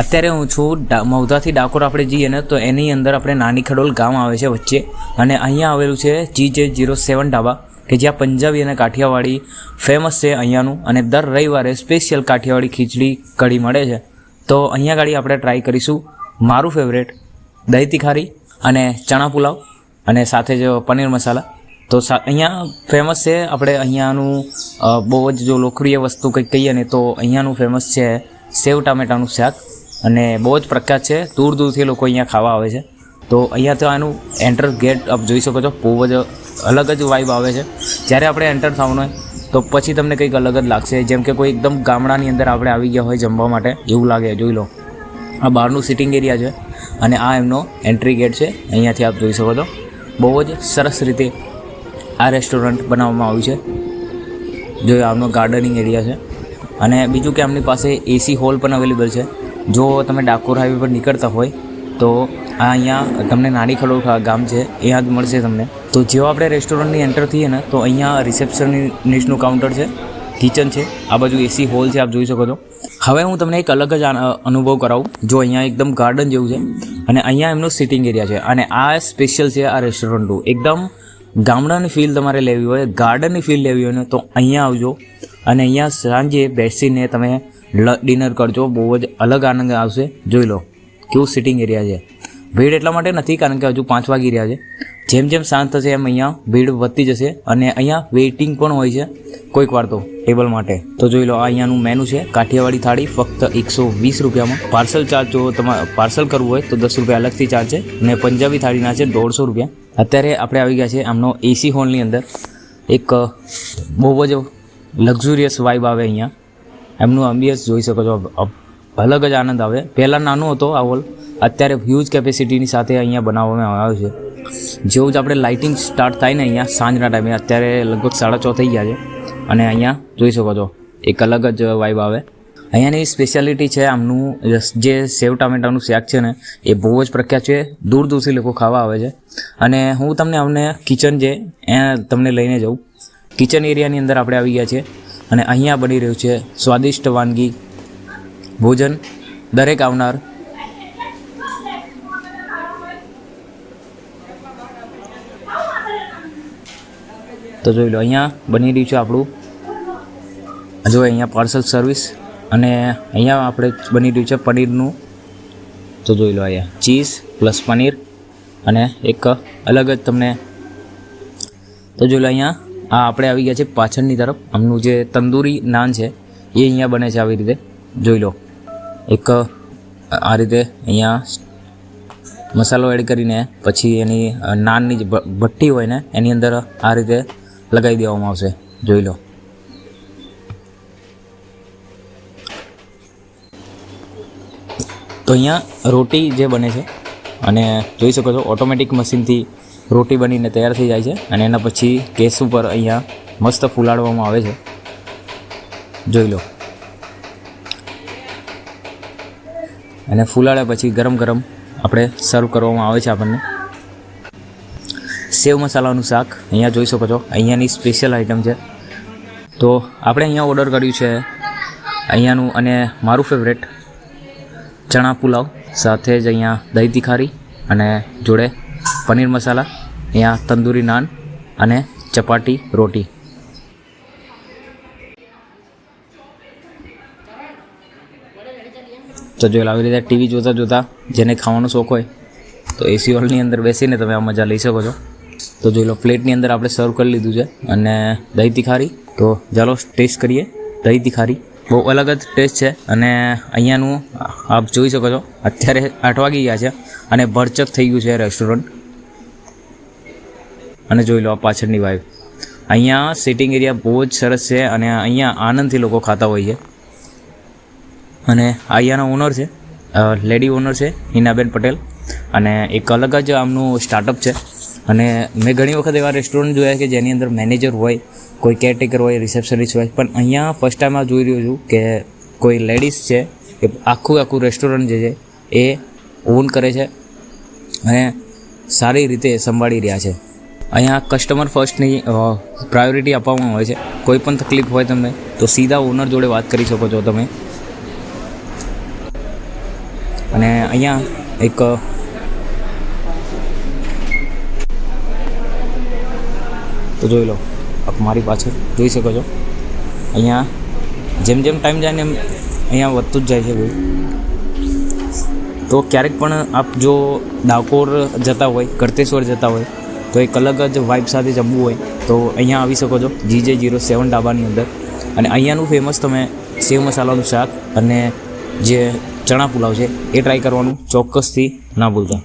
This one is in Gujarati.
અત્યારે હું છું મૌધાથી ડાકોર આપણે જઈએ ને, તો એની અંદર આપણે નાની ખડોલ ગામ આવે છે વચ્ચે. અને અહીંયા આવેલું છે જી જે જીરો સેવન ઢાબા, કે જ્યાં પંજાબી અને કાઠિયાવાડી ફેમસ છે અહીંયાનું. અને દર રવિવારે સ્પેશિયલ કાઠિયાવાડી ખીચડી કઢી મળે છે. તો અહીંયા ગાડી આપણે ટ્રાય કરીશું. મારું ફેવરેટ દહીં તિખારી અને ચણા પુલાવ અને સાથે જ પનીર મસાલા. તો સા, અહીંયા ફેમસ છે આપણે અહીંયાનું બહુ જ જો લોકપ્રિય વસ્તુ કંઈક કહીએ ને, તો અહીંયાનું ફેમસ છે સેવ ટામેટાનું શાક. અને બહુ જ પ્રખ્યાત છે. દૂર દૂરથી લોકો અહીંયા ખાવા આવે છે. તો અહીંયા તો આનું એન્ટર ગેટ આપ જોઈ શકો છો. બહુ જ અલગ જ વાઇબ આવે છે. જ્યારે આપણે એન્ટર થવાનું હોય, તો પછી તમને કંઈક અલગ જ લાગશે. જેમ કે કોઈ એકદમ ગામડાની અંદર આપણે આવી ગયા હોય જમવા માટે, એવું લાગે, જોઈ લો. આ બહારનું સિટિંગ એરિયા છે અને આ એમનો એન્ટ્રી ગેટ છે. અહીંયાથી આપ જોઈ શકો છો. બહુ જ સરસ રીતે આ રેસ્ટોરન્ટ બનાવવામાં આવ્યું છે. જો આમનો ગાર્ડનિંગ એરિયા છે. અને બીજું કે આમની પાસે એસી હોલ પણ અવેલેબલ છે. જો તમે ડાકોર હાઈવે પર નીકળતા હોય, તો આ અહીંયા તમને નાની ખડોળ ગામ છે અહીંયા જ મળશે તમને. તો જેવો આપણે રેસ્ટોરન્ટની એન્ટર થઈએ ને, તો અહીંયા રિસેપ્શનિસ્ટનું કાઉન્ટર છે કિચન છે, આ બાજુ એસી હોલ છે, આપ જોઈ શકો છો. હવે હું તમને એક અલગ જ અનુભવ કરાવું, જો અહીંયા એકદમ ગાર્ડન જેવું છે, અને અહીંયા એમનું સિટિંગ એરિયા છે, અને આ સ્પેશિયલ છે આ રેસ્ટોરન્ટનું એકદમ ગામડાની ફીલ તમારે લેવી હોય ગાર્ડનની ફીલ લેવી હોય ને, તો અહીંયા આવજો, અને અહીંયા સાંજે બેસીને તમે ડિનર કરજો, બહુ જ અલગ આનંદ આવશે. જોઈ લો, કેવું સિટિંગ એરિયા છે. ભીડ એટલા માટે નથી, કારણ કે હજુ પાંચ વાગી રહ્યા છે. જેમ જેમ શાંત થશે, એમ અહીંયા ભીડ વધતી જશે અને અહીંયા વેઇટિંગ પણ હોય છે કોઈક વાર તો ટેબલ માટે. તો જોઈ લો, આ અહીંયાનું મેનુ છે, કાઠિયાવાડી થાળી, ફક્ત એકસો વીસ રૂપિયામાં. પાર્સલ ચાર્જ જો તમારે પાર્સલ કરવું હોય, તો દસ રૂપિયા અલગથી ચાર્જ છે અને પંજાબી થાળીના છે દોઢસો રૂપિયા. અત્યારે આપણે આવી ગયા છે આમનો એસી હોલની અંદર. એક, બહુ જ લક્ઝુરિયસ વાઇબ આવે અહીંયા. એમનું એમ્બિયન્સ જોઈ શકો છો. અલગ જ આનંદ આવે. પહેલાં નાનો હતો આ હોલ અત્યારે હ્યુજ કેપેસિટીની સાથે અહીંયા બનાવવામાં આવ્યો છે. જેવું જ આપણે લાઇટિંગ સ્ટાર્ટ થાય ને અહીંયા સાંજના ટાઈમે અત્યારે લગભગ સાડા છ થઈ ગયા છે. અને અહીંયા જોઈ શકો છો, એક અલગ જ વાઇબ આવે. અહીંયાની સ્પેશિયાલિટી છે આમનું જે સેવ ટામેટાનું શાક છે ને, એ બહુ જ પ્રખ્યાત છે. દૂર દૂરથી લોકો ખાવા આવે છે. અને હું તમને અમને કિચન છે એ તમને લઈને જાઉં. કિચન એરિયાની અંદર આપણે આવી ગયા છીએ અને અહીંયા બની રહ્યું છે સ્વાદિષ્ટ વાનગી ભોજન. દરેક આવનાર તો જોઈ લો, અહીંયા બની રહ્યું છે આપણું. જો અહીંયા પાર્સલ સર્વિસ અને અહીંયા આપણે બની રહ્યું છે પનીરનું. તો જોઈ લો અહીંયા ચીઝ પ્લસ પનીર અને એક અલગ જ તમને તો જોઈ લો અહીંયા આ આપણે આવી ગયા છે પાછળની તરફ. આમનું જે તંદૂરી નાન છે, એ અહીંયા બને છે આવી રીતે. જોઈ લો. એક, આ રીતે અહીંયા મસાલો એડ કરીને પછી એની નાનની જે ભઠ્ઠી હોય ને, એની અંદર આ રીતે લગાવી દેવામાં આવશે. જોઈ લો. તો અહીંયા રોટી જે બને છે, અને જોઈ શકો છો, ઓટોમેટિક મશીનથી રોટી બનીને તૈયાર થઈ જાય છે અને એના પછી ગેસ ઉપર અહીંયા મસ્ત ફૂલાડવામાં આવે છે. જોઈ લો. અને ફૂલાડ્યા પછી ગરમ ગરમ આપણે સર્વ કરવામાં આવે છે આપણને. સેવ મસાલાનું શાક અહીંયા જોઈ શકો છો. અહીંયાની સ્પેશિયલ આઇટમ છે. તો આપણે અહીંયા ઓર્ડર કર્યું છે અહીંયાનું અને મારું ફેવરેટ ચણા પુલાવ સાથે જ અહીંયા દહીં તિખારી અને જોડે પનીર મસાલા. અહીંયા તંદૂરી નાન અને ચપાટી રોટી. તો જો આવી રીતે ટીવી જોતાં જોતાં જેને ખાવાનો શોખ હોય, તો એસી હોલની અંદર બેસીને તમે આ મજા લઈ શકો છો. તો જોઈ લો પ્લેટની અંદર આપણે સર્વ કરી લીધું છે અને દહીં તિખારી. તો ચાલો ટેસ્ટ કરીએ. દહીં તિખારી બહુ અલગ જ ટેસ્ટ છે અને અહીંયાનું આપ જોઈ શકો છો, અત્યારે આઠ વાગી ગયા છે અને ભરચક થઈ ગયું છે રેસ્ટોરન્ટ અને જોઈ લો આ પાછળની વાઇફ અહીંયા સિટિંગ એરિયા બહુ જ સરસ છે અને અહીંયા આનંદથી લોકો ખાતા હોય છે. અને અહીંયાના ઓનર છે લેડી ઓનર છે, હિનાબેન પટેલ. અને એક અલગ જ આમનું સ્ટાર્ટઅપ છે. અને મેં ઘણી વખત એવા રેસ્ટોરન્ટ જોયા કે જેની અંદર મેનેજર હોય, કોઈ કેરટેકર હોય રિસેપ્શનિસ્ટ હોય, પણ અહીંયા ફર્સ્ટ ટાઈમ આ જોઈ રહ્યો છું કે કોઈ લેડીઝ છે, એ આખું આખું રેસ્ટોરન્ટ જે છે, એ ઓન કરે છે. અને સારી રીતે સંભાળી રહ્યા છે. અહીંયા કસ્ટમર ફર્સ્ટની પ્રાયોરિટી આપવામાં આવે છે. કોઈ પણ તકલીફ હોય તમને, તો સીધા ઓનર જોડે વાત કરી શકો છો તમે. અને અહીંયા એક તો જોઈ લો મારી પાછળ જોઈ શકો છો. અહીંયા જેમ જેમ ટાઈમ જાય ને એમ અહીંયા વધતું જ જાય છે ભાઈ. તો ક્યારેક પણ આપ જો ડાકોર જતા હોય, કરતેશ્વર જતા હોય તો એક અલગ જ વાઇબ સાથે જમવું હોય, તો અહીંયા આવી શકો છો. જીજે જીરો સેવન ડાબાની અંદર. અને અહીંયાનું ફેમસ તમે સેવ મસાલાનું શાક અને જે ચણા પુલાવ છે, એ ટ્રાય કરવાનું. ચોક્કસથી ના ભૂલતા.